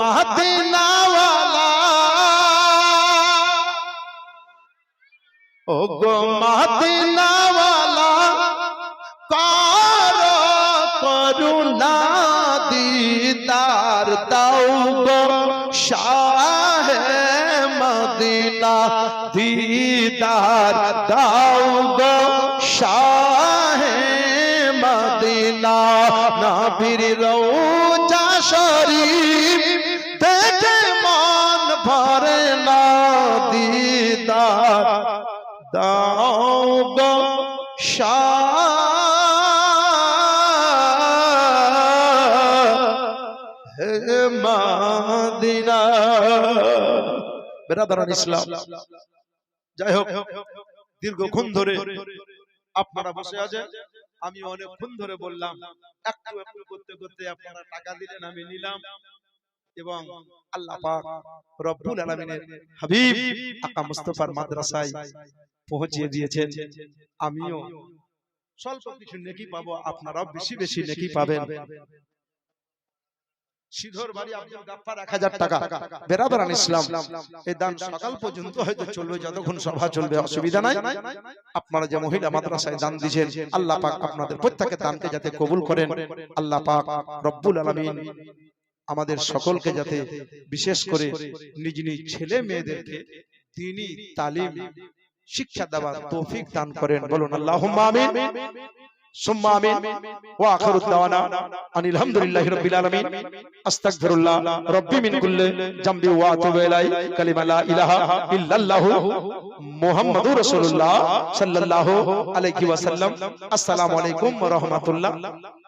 মদিনাওয়ালা ও গো মদিনাওয়ালা কর করুণা দিদার দাও গো। শাহ মদিনা দিদার দাও গো। শাহ মদিনা, নবীর রোজা যাই হোক দীর্ঘক্ষণ ধরে আপনারা বসে আছেন। আমি অনেকক্ষণ ধরে বললাম করতে করতে আপনারা টাকা দিলেন, আমি নিলাম। এবং আল্লাহ পাক রব্বুল হাবিব আকা মুস্তাফার মাদ্রাসায় পৌঁছিয়ে দিয়েছেন। আমিও স্বল্প কিছু নেকি পাবো আপনারাও বেশি বেশি নেকি পাবেন। সিধর বাড়ি আব্দুল গাফফার 1000 টাকা। বেরাদারান ইসলাম। এই দান সকাল পর্যন্ত হয়তো চলবে যতক্ষণ সভা চলবে অসুবিধা নাই। আপনারা যে মহিলা মাদ্রাসায় দান দিয়েছেন আল্লাহ পাক আপনাদের প্রত্যেকের দানকে যাতে কবুল করেন। আল্লাহ পাক রব্বুল আলামিন আমাদের সকলকে যাতে বিশেষ করে নিজ নিজ ছেলে মেয়েদেরকে তিনি তালিম শিক্ষা দেওয়ার তৌফিক দান করেন। বলুন আল্লাহুম্মা আমিন। সুম্মা আমিন। ওয়া আখিরু দাওয়ানা। আনিল হামদুলিল্লাহি রাব্বিল আলামিন। আস্তাগফিরুল্লাহ। রাব্বি মিন কুল্লি জামবি ওয়া আতুবু ইলাই কালিমা লা ইলাহা ইল্লাল্লাহু মুহাম্মাদুর রাসূলুল্লাহ সাল্লাল্লাহু আলাইহি ওয়াসাল্লাম। আসসালামু আলাইকুম ওয়া রাহমাতুল্লাহ।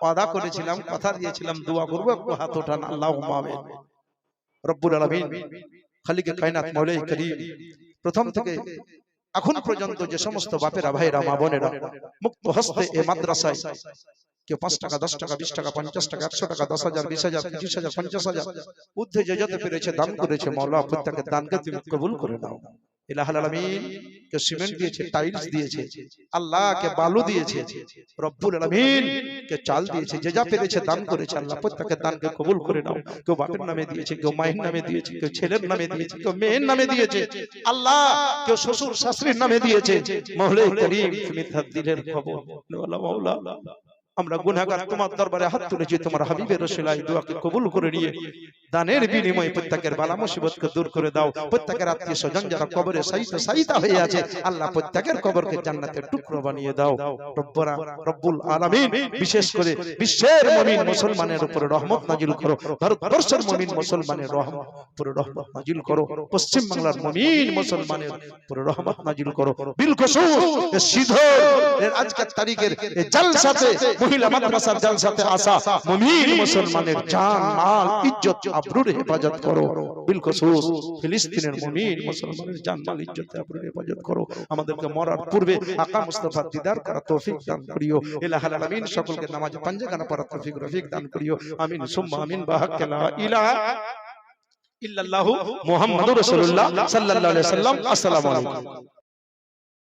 ওয়াদা করেছিলাম কথা দিয়েছিলাম দোয়া করব একটু হাত ওঠান। আল্লাহুম্মা আমিন। রব্বুল আলামিন। খালিকে কায়নাত মৌলাই করিম। প্রথম থেকে এখন পর্যন্ত যে সমস্ত বাপেরা ভাইরা মা বোনেরা মুক্ত হস্তে এ মাদ্রাসায় কেউ পাঁচ টাকা দশ টাকা বিশ টাকা পঞ্চাশ টাকা একশো টাকা দশ হাজার বিশ হাজার পঁচিশ হাজার পঞ্চাশ হাজার ঊর্ধ্বে যে যত পেরেছে দান করেছে মৌলা প্রত্যেকের দানকে তুমি কবুল করে নাও। ইলাহাল আলামিন কে সিমেন্ট দিয়েছে টাইলস দিয়েছে। আল্লাহ বালু দিয়েছে। রব্বুল আলামিন কে চাল দিয়েছে। যে যা পেরেছে দান করেছে আল্লাহ প্রত্যেকের দানকে কবুল করে নাও। কেউ বাপের নামে দিয়েছে কেউ মায়ের নামে দিয়েছে কেউ ছেলের নামে দিয়েছে কেউ মেয়ের নামে দিয়েছে। আল্লাহ কেউ শ্বশুর শাশুড়ির নামে দিয়েছে। মহলে করিম তুমি তার দিলের খবর। মাওলা আমরা গুনাহগার তোমার দরবারে হাত তুলেছি, তোমার হাবিবের রসুলাই দোয়াকে কবুল করে নিয়ে। দানের বিনিময়ে প্রত্যেকের বালা মুসিবতকে দূর করে দাও। প্রত্যেকের আত্মীয় স্বজন যারা কবরে সাইত সাইতা হয়ে আছে, আল্লাহ প্রত্যেকের কবরকে জান্নাতের টুকরো বানিয়ে দাও। রব্বরা, রব্বুল আলামিন, বিশেষ করে বিশ্বের মুমিন মুসলমানের উপরে রহমত নাজিল করো। ভারতবর্ষের মুমিন মুসলমানের রহমত উপরে রহমত নাজিল করো। পশ্চিম বাংলার মুমিন মুসলমানের উপরে রহমত নাজিল করো। বিলকুসুর সিধর আজকের তারিখের এই জালসাতে মহিলা মাদ্রাসার জালসাতে আসা। মুমিন মুসলমানের জান মাল ইজ্জত আবরুর হেফাজত করো। বিলকুসুস ফিলিস্তিনের মুমিন মুসলমানের জান মাল ইজ্জত আবরুর হেফাজত করো। আমাদেরকে মরার পূর্বে আকা মুস্তাফা দিদার করা তৌফিক দান করিও। ইলাহাল আলামিন সকলকে নামাজ পাঞ্জাগানা পড়া তৌফিক রফিক দান করিও। আমিন সুম্মা আমিন বাহাক্কা লা ইলাহা ইল্লাল্লাহু মুহাম্মাদুর রাসূলুল্লাহ সাল্লাল্লাহু আলাইহি ওয়াসাল্লাম। আসসালামু আলাইকুম।